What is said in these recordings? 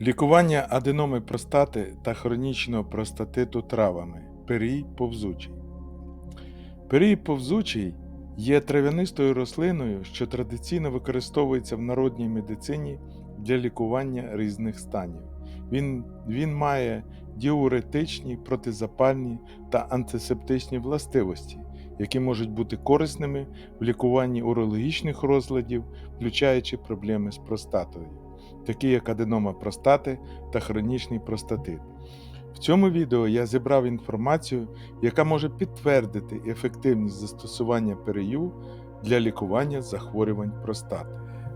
Лікування аденоми простати та хронічного простатиту травами. Перій повзучий. Перій повзучий є трав'янистою рослиною, що традиційно використовується в народній медицині для лікування різних станів. Він, він має діуретичні, протизапальні та антисептичні властивості, які можуть бути корисними в лікуванні урологічних розладів, включаючи проблеми з простатою такі як аденома простати та хронічний простатит. В цьому відео я зібрав інформацію, яка може підтвердити ефективність застосування перею для лікування захворювань простати.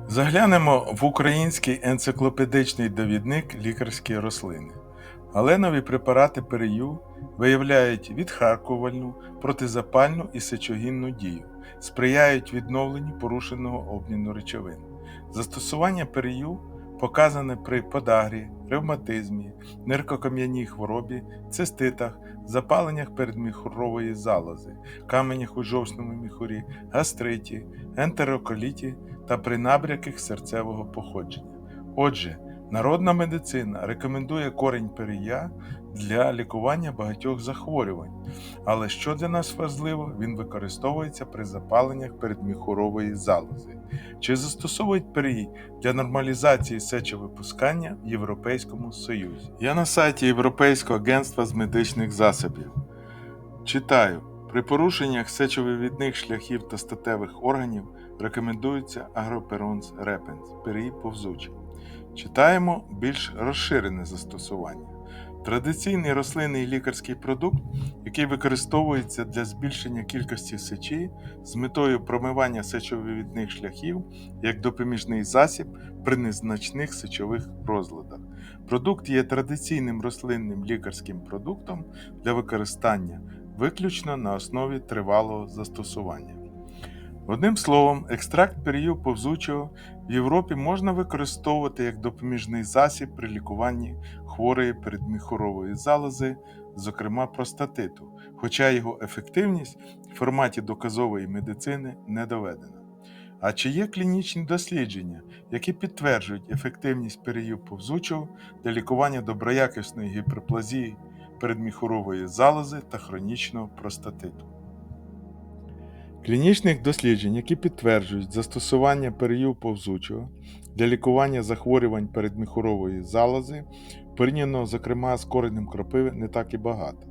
Заглянемо в український енциклопедичний довідник лікарські рослини. Галенові препарати перею виявляють відхаркувальну, протизапальну і сечогінну дію, сприяють відновленню порушеного обміну речовин. Застосування перею показане при подагрі, ревматизмі, ниркокам'яній хворобі, циститах, запаленнях передміхурової залози, каменях у жовчному міхурі, гастриті, ентероколіті та при набряках серцевого походження. Отже, народна медицина рекомендує корінь перія для лікування багатьох захворювань, але що для нас важливо, він використовується при запаленнях передміхурової залози. Чи застосовують перій для нормалізації сечовипускання в Європейському Союзі? Я на сайті Європейського агентства з медичних засобів. Читаю: при порушеннях сечовивідних шляхів та статевих органів рекомендується агроперонс репенс, перій повзучий. Читаємо більш розширене застосування. Традиційний рослинний лікарський продукт, який використовується для збільшення кількості сечі з метою промивання сечовивідних шляхів як допоміжний засіб при незначних сечових розладах. Продукт є традиційним рослинним лікарським продуктом для використання виключно на основі тривалого застосування. Одним словом, екстракт перію повзучого в Європі можна використовувати як допоміжний засіб при лікуванні хворої передміхурової залози, зокрема простатиту, хоча його ефективність в форматі доказової медицини не доведена. А чи є клінічні дослідження, які підтверджують ефективність перію повзучого для лікування доброякісної гіперплазії передміхурової залози та хронічного простатиту? Клінічних досліджень, які підтверджують застосування перію повзучого для лікування захворювань передміхурової залози, порівняно, зокрема, з коренем кропиви, не так і багато.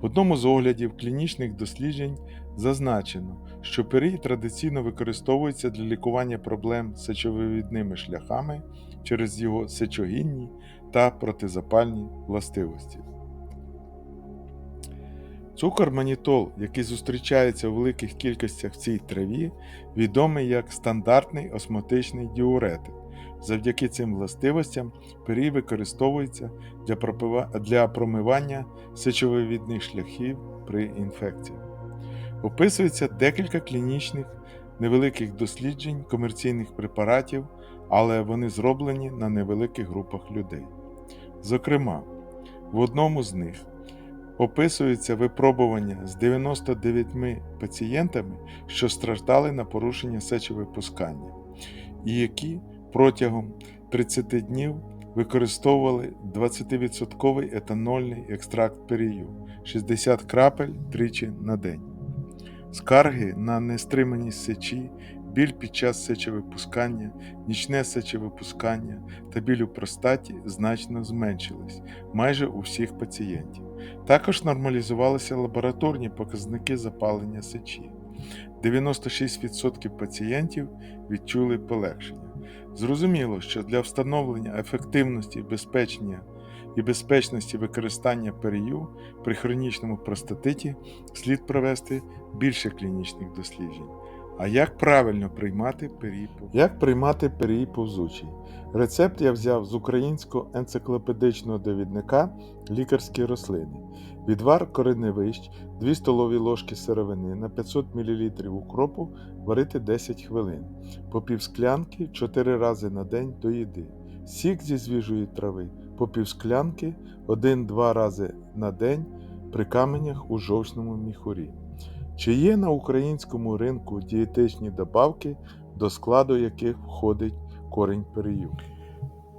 В одному з оглядів клінічних досліджень зазначено, що перій традиційно використовується для лікування проблем з сечовивідними шляхами через його сечогінні та протизапальні властивості. Цукор манітол, який зустрічається у великих кількостях в цій траві, відомий як стандартний осмотичний діуретик. Завдяки цим властивостям перій використовується для, для промивання сечовивідних шляхів при інфекціях. Описується декілька клінічних невеликих досліджень комерційних препаратів, але вони зроблені на невеликих групах людей. Зокрема, в одному з них описується випробування з 99 пацієнтами, що страждали на порушення сечовипускання, і які протягом 30 днів використовували 20% етанольний екстракт перію 60 крапель тричі на день. Скарги на нестриманість сечі, біль під час сечовипускання, нічне сечовипускання та біль у простаті значно зменшились майже у всіх пацієнтів. Також нормалізувалися лабораторні показники запалення сечі. 96% пацієнтів відчули полегшення. Зрозуміло, що для встановлення ефективності безпечення і безпечності використання перію при хронічному простатиті слід провести більше клінічних досліджень. А як правильно приймати перій повзучий? Як приймати повзучий? Рецепт я взяв з українського енциклопедичного довідника лікарські рослини. Відвар кореневищ, 2 столові ложки сировини на 500 мл укропу варити 10 хвилин, по пів склянки 4 рази на день до їди. Сік зі свіжої трави по пів склянки 1-2 рази на день при каменях у жовчному міхурі. Чи є на українському ринку дієтичні добавки, до складу яких входить корінь перію?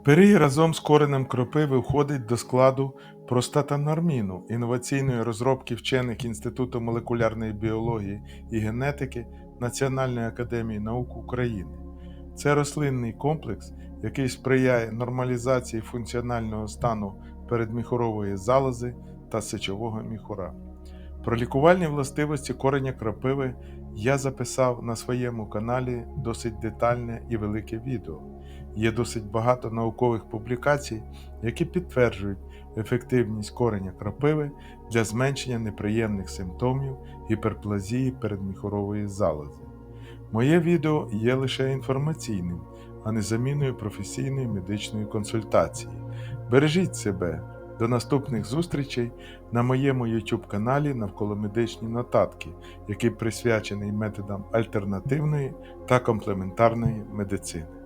Пирій разом з коренем кропиви входить до складу простатанорміну інноваційної розробки вчених Інституту молекулярної біології і генетики Національної академії наук України. Це рослинний комплекс, який сприяє нормалізації функціонального стану передміхорової залози та сечового міхура. Про лікувальні властивості кореня крапиви я записав на своєму каналі досить детальне і велике відео. Є досить багато наукових публікацій, які підтверджують ефективність кореня крапиви для зменшення неприємних симптомів гіперплазії передміхорової залози. Моє відео є лише інформаційним, а не заміною професійної медичної консультації. Бережіть себе! До наступних зустрічей на моєму YouTube каналі навколо медичні нотатки, який присвячений методам альтернативної та комплементарної медицини.